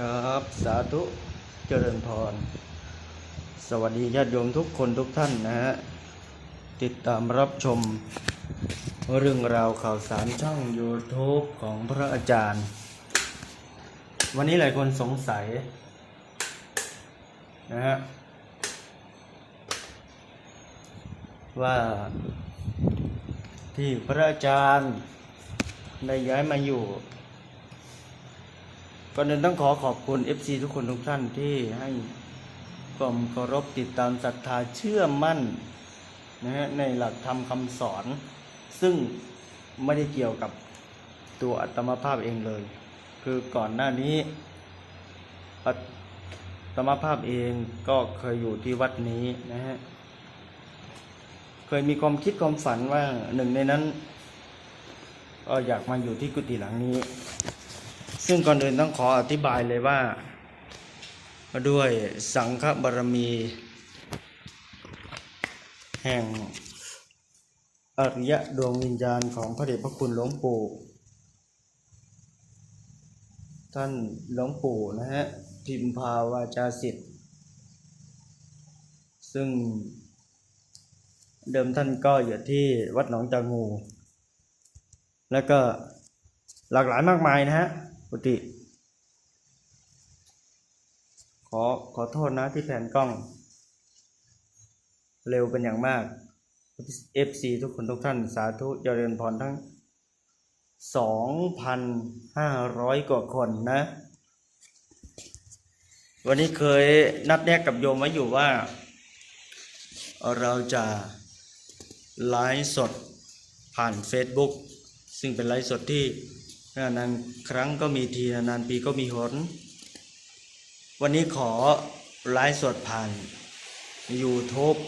ครับสาธุเจริญพร สวัสดีญาติโยมทุกคนทุกท่านนะฮะ ติดตามรับชม เรื่องราวข่าวสารช่อง YouTube ของพระอาจารย์ วันนี้หลายคนสงสัย นะฮะ ว่าที่พระอาจารย์ได้ย้ายมาอยู่ ก่อนอื่นต้องขอขอบคุณ FC ทุกคนทุกท่านที่ให้ความเคารพติดตามศรัทธาเชื่อมั่นนะฮะในหลักธรรมคำสอน ซึ่งไม่ได้เกี่ยวกับตัวอัตมาภาพเองเลย คือก่อนหน้านี้อัตมาภาพเองก็เคยอยู่ที่วัดนี้นะฮะเคยมีความคิดความฝันว่าหนึ่งในนั้นก็อยากมาอยู่ที่กุฏิหลังนี้ ซึ่งก่อนอื่นต้องขออธิบายเลยว่า ด้วยสังฆบารมี แห่งอริยะดวงวิญญาณของพระเดชพระคุณหลวงปู่ ท่านหลวงปู่นะฮะ พิมพาวาจาสิทธิ์ซึ่งเดิมท่านก็อยู่ที่วัดหนองจางู แล้วก็หลากหลายมากมายนะฮะ ปุติขอขอโทษนะที่แผนกล้อง เร็วเป็นอย่างมาก FC ทุกคนทุกท่านสาธุยอดเจริญพรทั้ง 2,500 กว่าคนนะ วันนี้เคยนัดแนกกับโยมไว้อยู่ว่า เราจะไลฟ์สดผ่าน Facebook ซึ่งเป็นไลฟ์สดที่ นานครั้งก็มีทีนานปีก็มีหน วันนี้ขอไลฟ์สดผ่าน YouTube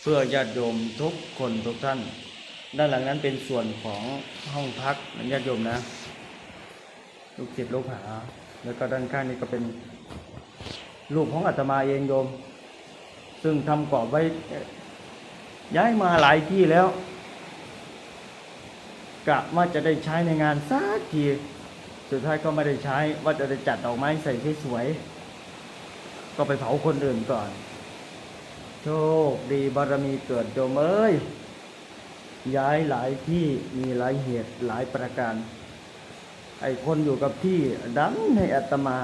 เพื่อญาติโยมทุกคนทุกท่าน ด้านหลังนั้นเป็นส่วนของห้องพักญาติโยมนะ ลูกศิษย์ลูกหา แล้วก็ด้านข้างนี้ก็เป็นรูปของอาตมาเองโยม ซึ่งทำกรอบไว้ย้ายมาหลายที่แล้ว กะว่าจะได้ใช้ในงานสักทีสุดท้ายก็ไม่ได้ใช้ว่าจะได้จัดดอกไม้ใส่สวยๆก็ไปเผาคนอื่นก่อน โชคดีบารมีเกิดโยมเอ้ยย้ายหลายที่มีหลายเหตุหลายประการ ไอ้คนอยู่กับที่ดันให้อัตมา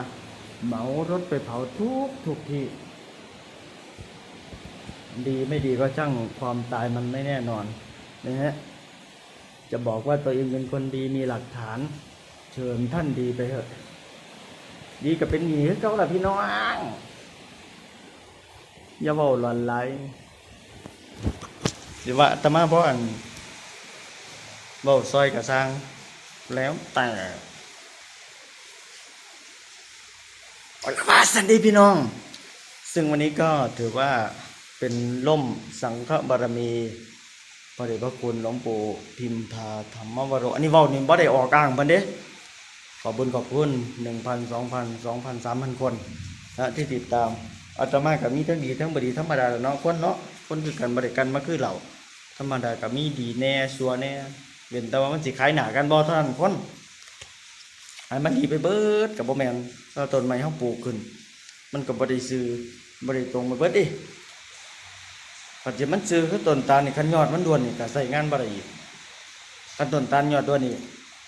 เหมารถไปเผาทุกทุกที่ ดีไม่ดีก็ช่างความตายมันไม่แน่นอนนะฮะ จะบอกว่าตัวเองเป็นคนดีมีหลักฐาน เชิญท่านดีไปเถอะ ดีกับเป็นหนีเขาละพี่น้องอย่าเบาหลอนไหลหรือว่าอาตมาเพราะอันเบาซอยกระซังแล้วแต่ว่าสันดีพี่น้อง ซึ่งวันนี้ก็ถือว่าเป็นล่มสังฆบารมี พระเดชพระคุณหลวงปู่พิมพาธรรมวโร อันนี้เว้านี่บ่ได้ออกอ้างเพิ่นเด้ ขอบคุญขอบคุณหนึ่งพันสองพันสองพันสามพันคนนะที่ติดตามอาตมากับมีทั้งดีทั้งบดีธรรมดาเนาะคนเนาะคนคือกันบริกันมาคือเราธรรมดากับมีดีแน่ชัวแน่เว้นแต่ว่ามันสิขายหนากันบ่เท่านั้นคนให้มันดีไปเบิดกับบ่แมนถ้าต้นไม้เฮาปลูกขึ้น มันก็บ่ได้ซื้อบ่ได้ตรงไปเบิดดิ ปัจจุบันมันซื้อคือต้นตาลนี่คันยอดมันด่วนนี่ก็ใส่งานบ่ได้อีกคันต้นตาลยอดด่วนนี่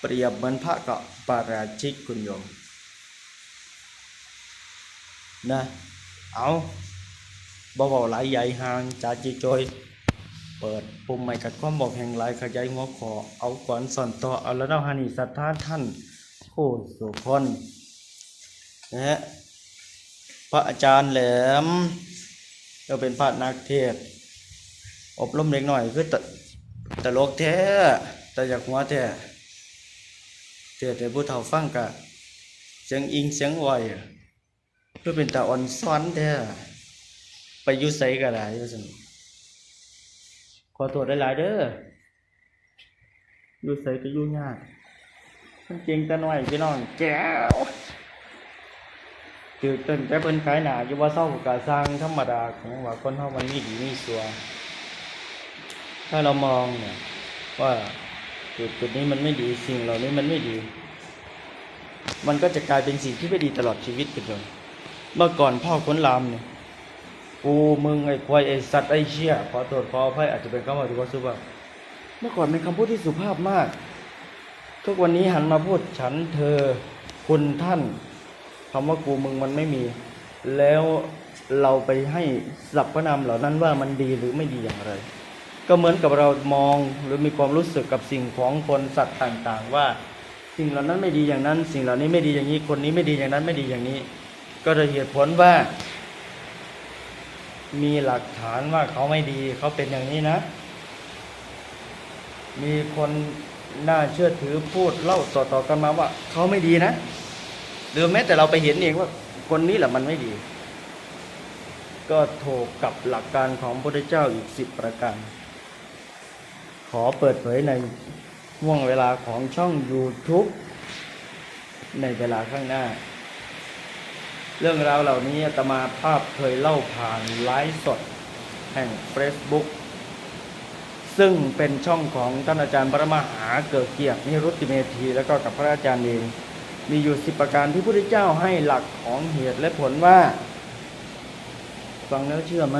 เปรียบเหมือนพระเกาะปาราชิกคุณโยมนะเอาบ่เว้าหลายใหญ่ห่างจาจิโจยเปิดปุ่มใหม่กัดความบอกแห่งหลายขยายหัวขอเอาก่อนสอนต่อเอาแล้วเนาฮานี่ศรัทธาท่านผู้สุคนนะฮะพระอาจารย์แหลมก็เป็นพระนักเทศ อบรมเด็กหน่อยคือตะตลกแท้แต่อยากหัวแท้เทศน์ให้ผู้เฒ่าฟังกะเสียงอิงเสียงไหวคือเป็นตาอ่อนซ้อนแท้ไปยู่ไสก็ได้ว่าซั่นขอโทษหลายๆเด้อยู่ไสก็ยู่ยากมันเก่งแต่น้อยพี่น้องแจ๋วคือเต้นแต่เพิ่นขายหนาอยู่ว่าเศร้ากะสร้างธรรมดาของว่าคนเฮามันมีดีมีสัว ถ้าเรามองเนี่ย ว่าจุดจุดนี้มันไม่ดีสิ่งเหล่านี้มันไม่ดี มันก็จะกลายเป็นสิ่งที่ไม่ดีตลอดชีวิตไปเลยเมื่อก่อนพ่อขนลามเนี่ยกูมึงไอ้ควายไอ้สัตว์ไอ้เชี่ยขอโทษขออภัยอาจจะเป็นคำว่าที่ว่าสุภาพเมื่อก่อนเป็นคำพูดที่สุภาพมาก ทุกวันนี้หันมาพูดฉันเธอคุณท่านคำว่ากูมึงมันไม่มี แล้วเราไปให้สรรพนามเหล่านั้นว่ามันดีหรือไม่ดีอย่างไร ก็เหมือนกับเรามองหรือมีความรู้สึกกับสิ่งของคนสัตว์ต่างๆ ว่าสิ่งเหล่านั้นไม่ดีอย่างนั้น สิ่งเหล่านี้ไม่ดีอย่างนี้คนนี้ไม่ดีอย่างนั้นไม่ดีอย่างนี้ ก็โดยเหตุผลว่า มีหลักฐานว่าเขาไม่ดีเขาเป็นอย่างนี้นะ มีคนน่าเชื่อถือพูดเล่าต่อๆกันมาว่า เขาไม่ดีนะหรือแม้แต่เราไปเห็นเองว่าคนนี้แหละมันไม่ดี ก็ถูกกับหลักการของพระพุทธเจ้าอีกสิบประการ ขอเปิดเผยในห่วงเวลาของช่อง YouTube ในเวลาข้างหน้า เรื่องราวเหล่านี้อาตมาภาพเคยเล่าผ่านไลฟ์สด แห่ง Facebook ซึ่งเป็นช่องของท่านอาจารย์พระมหาเกิดเกียรตินิรุตติเมธีแล้วก็กับพระอาจารย์เองมีอยู่สิบประการที่พระพุทธเจ้าให้หลักของเหตุและผลว่า ฟังแล้วเชื่อไหม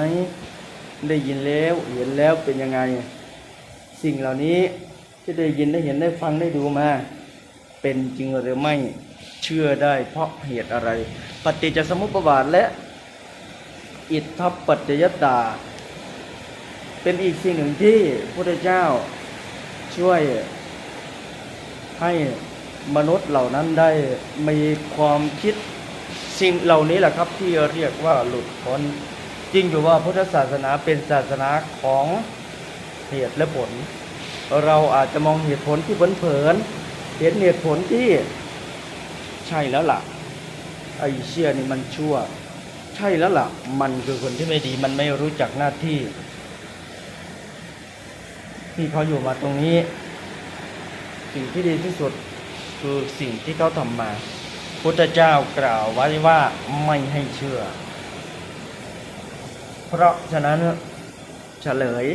ได้ยินแล้วเห็นแล้วเป็นยังไง สิ่งเหล่านี้ที่ได้ยินได้เห็นได้ฟังได้ดูมา เป็นจริงหรือไม่เชื่อได้เพราะเหตุอะไร ปฏิจจสมุปบาทและ อิทธปัจจยตา เป็นอีกสิ่งหนึ่งที่พระพุทธเจ้าช่วยให้มนุษย์เหล่านั้นได้มีความคิดสิ่งเหล่านี้แหละครับที่เรียกว่าหลุดพ้นจริงอยู่ว่าพุทธศาสนาเป็นศาสนาของ เหตุและผล เราอาจจะมองเหตุผลที่เผินเห็นเหตุผลที่ใช่แล้วล่ะไอเชียนี่มันชั่ว ใช่แล้วล่ะ มันคือคนที่ไม่ดีมันไม่รู้จักหน้าที่ ที่เขาอยู่มาตรงนี้ สิ่งที่ดีที่สุดคือสิ่งที่เขาทำมา พุทธเจ้ากล่าวไว้ว่าไม่ให้เชื่อ เพราะฉะนั้นเฉลย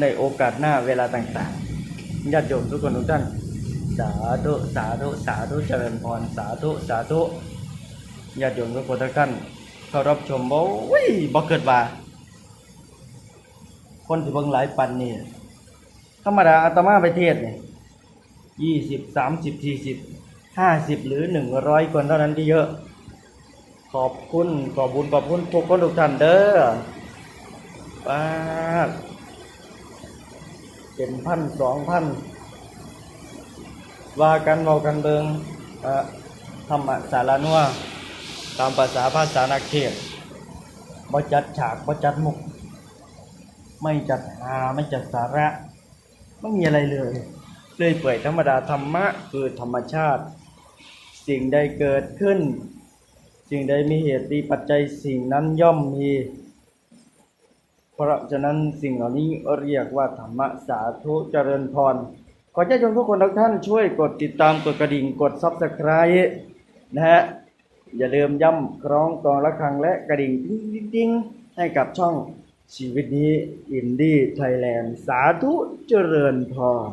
ในโอกาสหน้าเวลาต่างๆญาติโยมทุกคนทุกท่าน สาธุสาธุสาธุเจริญพรสาธุสาธุญาติโยมทุกคนทุกท่านเข้ารับชมบ่วิบ่เกิดว่าคนที่เบิ่งหลายปันนี่ธรรมดาอาตมาไปเทศเนี่ยยี่สิบสามสิบสี่สิบห้าสิบหรือหนึ่งร้อยคนเท่านั้นที่เยอะ ขอบคุณขอบบุญขอบคุณทุกคนทุกท่านเด้อป้า เป็นพันสองพันว่ากันเว้ากันเบิงเอ่อธรรมะสารนัวตามภาษาภาษานักเทศน์บ่จัดฉากบ่จัดมุก ไม่จัดหาไม่จัดสาระ ไม่มีอะไรเลย เลยเปื่อยธรรมดาธรรมะคือธรรมชาติ สิ่งใดเกิดขึ้น สิ่งใดมีเหตุมีปัจจัยสิ่งนั้นย่อมมี เพราะฉะนั้นสิ่งเหล่านี้เรียกว่าธรรมสาธุเจริญพร ขอเจ้าชมทุกคนทุกท่านช่วยกดติดตามกดกระดิ่งกดซับสไคร b ์นะฮะอย่าลืมย่ำคล้องกองละครังและกระดิ่งดิ้งๆให้กับช่องชีวิตนี้อินดี้ไทยแลนด์สาธุเจริญพร